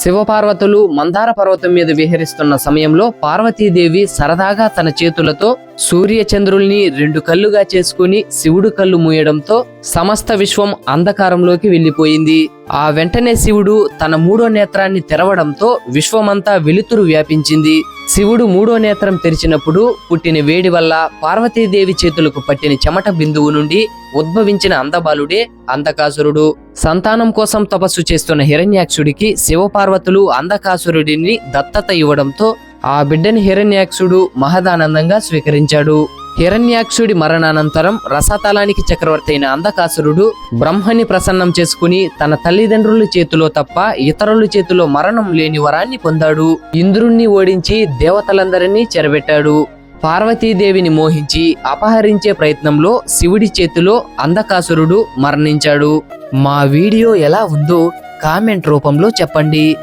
శివపార్వతులు మందార పర్వతం మీద విహరిస్తున్న సమయంలో పార్వతీదేవి సరదాగా తన చేతులతో సూర్య చంద్రుల్ని రెండు కళ్ళుగా చేసుకుని శివుడు కళ్ళు మూయడంతో సమస్త విశ్వం అంధకారంలోకి వెళ్ళిపోయింది. ఆ వెంటనే శివుడు తన మూడో నేత్రాన్ని తెరవడంతో విశ్వమంతా వెలుతురు వ్యాపించింది. శివుడు మూడో నేత్రం తెరిచినప్పుడు పుట్టిన వేడి వల్ల పార్వతీదేవి చేతులకు పట్టిన చెమట బిందువు నుండి ఉద్భవించిన అందబాలుడే అందకాసురుడు సంతానం కోసం తపస్సు చేస్తున్న హిరణ్యాక్షుడికి శివపార్వతులు అందకాసురుడిని దత్తత ఇవ్వడంతో ఆ బిడ్డని హిరణ్యాక్షుడు మహదానందంగా స్వీకరించాడు. హిరణ్యాక్షుడి మరణానంతరం రసతలానికి చక్రవర్తి అయిన అంధకాసురుడు బ్రహ్మని ప్రసన్నం చేసుకుని తన తల్లిదండ్రుల చేతిలో తప్ప ఇతరుల చేతిలో మరణం లేని వరాన్ని పొందాడు. ఇంద్రుణ్ణి ఓడించి దేవతలందరినీ చెరబెట్టాడు. పార్వతీదేవిని మోహించి అపహరించే ప్రయత్నంలో శివుడి చేతిలో అంధకాసురుడు మరణించాడు. మా వీడియో ఎలా ఉందో కామెంట్ రూపంలో చెప్పండి.